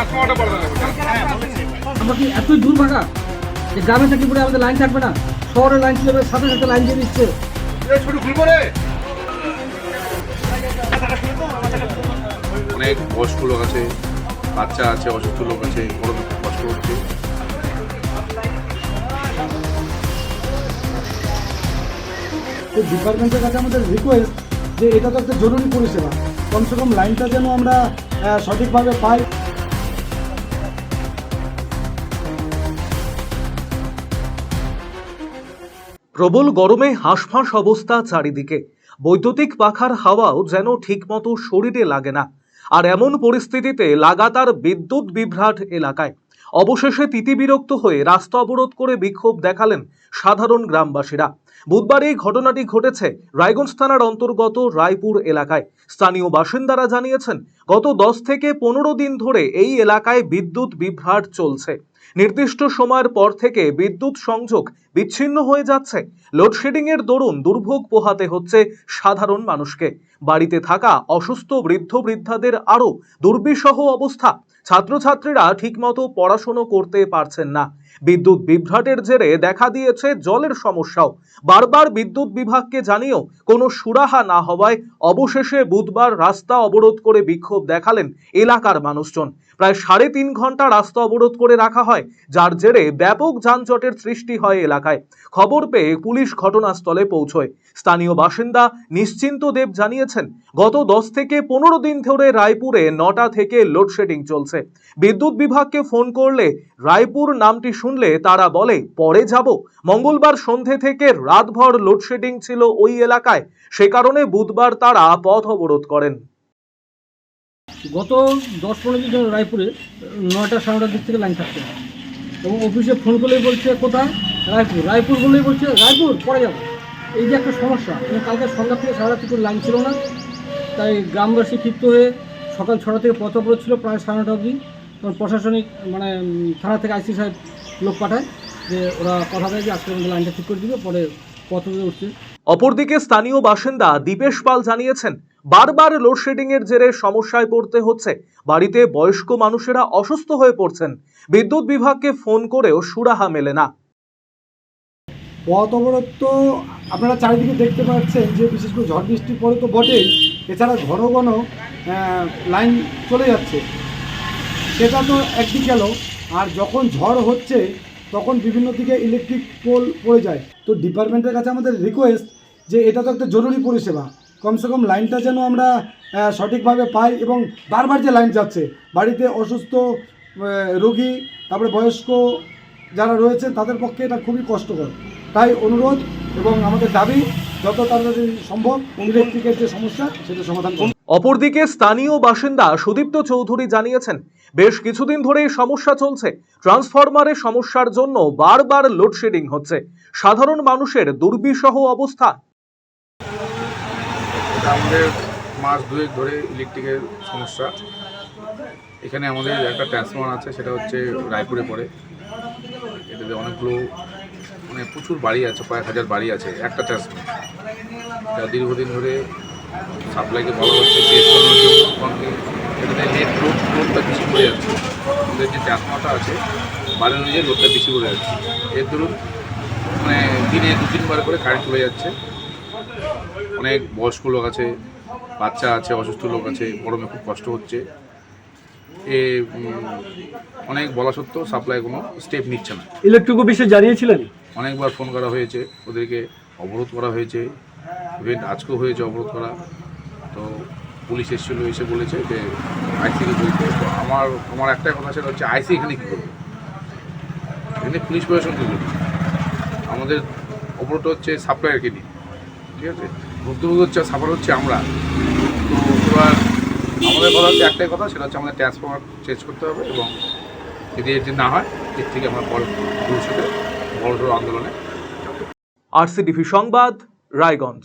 দেবে আমরা কি এতই দুর্ভাগা যে গ্রামে থাকি পরে আমাদের লাইন থাকবে না? শহরে লাইন ছিল সাথে সাথে লাইন দিয়ে দিচ্ছে। অনেক বয়স্ক লোক আছে বাচ্চা আছে অসুস্থ লোক আছে বড় কষ্ট হচ্ছে ডিপার্টমেন্টের কাছে আমাদের রিকোয়েস্ট যে এটা তো একটা জরুরি পরিষেবা। কমসে কম লাইনটা যেন আমরা সঠিকভাবে পাই। প্রবল গরমে হাঁসফাঁস অবস্থা চারিদিকে। বৈদ্যুতিক পাখার হাওয়াও যেন ঠিকমতো শরীরে লাগে না। আর এমন পরিস্থিতিতে লাগাতার বিদ্যুৎ বিভ্রাট এলাকায়। অবশেষে তিতিবিরক্ত হয়ে রাস্তা অবরোধ করে বিক্ষোভ দেখালেন সাধারণ গ্রামবাসীরা। বুধবার এই ঘটনাটি ঘটেছে রায়গঞ্জ থানার অন্তর্গত রায়পুর এলাকায়। স্থানীয় বাসিন্দারা জানিয়েছেন, গত দশ থেকে পনেরো দিন ধরে এই এলাকায় বিদ্যুৎ বিভ্রাট চলছে। নির্দিষ্ট সময়ের পর থেকে বিদ্যুৎ সংযোগ বিচ্ছিন্ন হয়ে যাচ্ছে। লোডশেডিং এর দরুন দুর্ভোগ পোহাতে হচ্ছে সাধারণ মানুষকে। বাড়িতে থাকা অসুস্থ বৃদ্ধ বৃদ্ধাদের আরও দুর্বিষহ অবস্থা ছাত্রছাত্রীরা ঠিকমতো পড়াশুনো করতে পারছেন না। বিদ্যুৎ বিভ্রাটের জেরে দেখা দিয়েছে জলের সমস্যাও। বারবার বিদ্যুৎ বিভাগকে জানিয়েও কোনো সুরাহা না হওয়ায় অবশেষে বুধবার রাস্তা অবরোধ করে বিক্ষোভ দেখালেন এলাকার মানুষজন। প্রায় সাড়ে তিন ঘণ্টা রাস্তা অবরোধ করে রাখা হয়, যার জেরে ব্যাপক যানজটের সৃষ্টি হয় এলাকায়। খবর পেয়ে পুলিশ ঘটনাস্থলে পৌঁছয়। স্থানীয় বাসিন্দা নিশ্চিন্ত দেব জানিয়েছেন, গত দশ থেকে পনেরো দিন ধরে রায়পুরে নটা থেকে লোডশেডিং চলছে। বিদ্যুৎ বিভাগকে ফোন করলে রায়পুর নামটি শুনলে তারা বলে, পরে যাব। মঙ্গলবার সন্ধে থেকে রাতভর লোডশেডিং ছিল ওই এলাকায়। সে কারণে বুধবার তারা পথ অবরোধ করেন। গত দশ পনেরো দিন রায়পুরে নয়টা সাড়ে নটার দিক থেকে লাইন থাকছে। না এবং অফিসে ফোন করলেই বলছে, কোথায়? রায়পুর। রায়পুর বললেই বলছে, রায়পুর, পরে যাব। এই যে একটা সমস্যা মানে কালকে সন্ধ্যা থেকে সারা রাত্রি লাইন ছিল না, তাই গ্রামবাসী ক্ষিপ্ত হয়ে সকাল ছটা থেকে পথ অবরোধ ছিল, প্রায় সাড়ে নটা অবধি। প্রশাসনিক মানে থানা থেকে আইসি সাহেব লোক পাঠায় যে ওরা কথা দেয় যে আজকের মধ্যে লাইনটা ঠিক করে দিবে পরে পথ উঠছে। অপরদিকে স্থানীয় বাসিন্দা দীপেশ পাল জানিয়েছেন বারবার লোডশেডিং এর জেরে সমস্যায় পড়তে হচ্ছে। বাড়িতে বয়স্ক মানুষেরা অসুস্থ হয়ে পড়ছেন। বিদ্যুৎ বিভাগকে ফোন করেও সুরাহা মেলে না। পথ অবরোধ তো আপনারা চারিদিকে দেখতে পাচ্ছেন যে বিশেষ করে ঝড় বৃষ্টির পরে তো বটেই এছাড়া ঘন ঘন লাইন চলে যাচ্ছে। সেটা তো একদিক গেল। আর যখন ঝড় হচ্ছে, তখন বিভিন্ন দিকে ইলেকট্রিক পোল পড়ে যায়। তো ডিপার্টমেন্টের কাছে আমাদের রিকোয়েস্ট যে এটা তো একটা জরুরি পরিষেবা। কমসে কম লাইনটা যেন আমরা সঠিকভাবে পাই এবং বারবার যে লাইন যাচ্ছে, বাড়িতে অসুস্থ রোগী, তারপরে বয়স্ক যারা রয়েছেন, তাদের পক্ষে এটা খুবই কষ্টকর। তাই অনুরোধ এবং আমাদের দাবি, যত তাড়াতাড়ি সম্ভব ইলেকট্রিকের যে সমস্যা, সেটা সমাধান অপরদিকে স্থানীয় বাসিন্দা সুদীপ্ত চৌধুরী জানিয়েছেন, বেশ কিছুদিন ধরে সমস্যা চলছে। ট্রান্সফরমারের সমস্যার জন্য বারবার লোডশেডিং হচ্ছে। সাধারণ মানুষের দুর্বিষহ অবস্থা। আমাদের মাস দুয়েক ধরে ইলেকট্রিকের সমস্যা। এখানে আমাদের একটা ট্রান্সফরমার আছে, সেটা হচ্ছে রায়পুরে পড়ে। এটাতে অনেকগুলো মানে প্রচুর বাড়ি আছে কয়েক হাজার বাড়ি আছে, একটা ট্রান্সফরমার দীর্ঘদিন ধরে সাপ্লাইকে ভালো হচ্ছে করানোর জন্য এটাতে নেট লোড লোডটা বেশি পড়ে যাচ্ছে। আমাদের যে ট্রান্সফরমারটা আছে বাড়ি অনুযায়ী লোডটা বেশি পড়ে যাচ্ছে। এর ধরুন মানে দিনে দু তিনবার করে কারেন্ট চলে যাচ্ছে। অনেক বয়স্ক লোক আছে বাচ্চা আছে অসুস্থ লোক আছে গরমে খুব কষ্ট হচ্ছে। এ অনেক বলা সত্ত্বেও সাপ্লাই কোনো স্টেপ নিচ্ছে না। ইলেকট্রিক অফিসে জানিয়েছিলেন? অনেকবার ফোন করা হয়েছে ওদেরকে অবরোধ করা হয়েছে। ইভেন আজকেও হয়েছে অবরোধ করা। তো পুলিশ এসেছিল, এসে বলেছে যে আইসিকে বলতে আমার আমার একটাই কথা সেটা হচ্ছে আইসি এখানে কী করবে? এখানে পুলিশ প্রশাসন কী করবে? আমাদের অবরোধ হচ্ছে সাপ্লাইয়ারকে নিয়ে, ঠিক আছে? ভুক্তভোগী হচ্ছে সাফার হচ্ছে আমরা। তো এবার আমাদের কথা হচ্ছে একটাই কথা, সেটা হচ্ছে আমাদের ট্রান্সফর্মার চেঞ্জ করতে হবে এবং যদি এটি না হয়, এর থেকে আমরা পর ভবিষ্যতে বড় সড়ো আন্দোলনে আরসিডিভি সংবাদ, রায়গঞ্জ।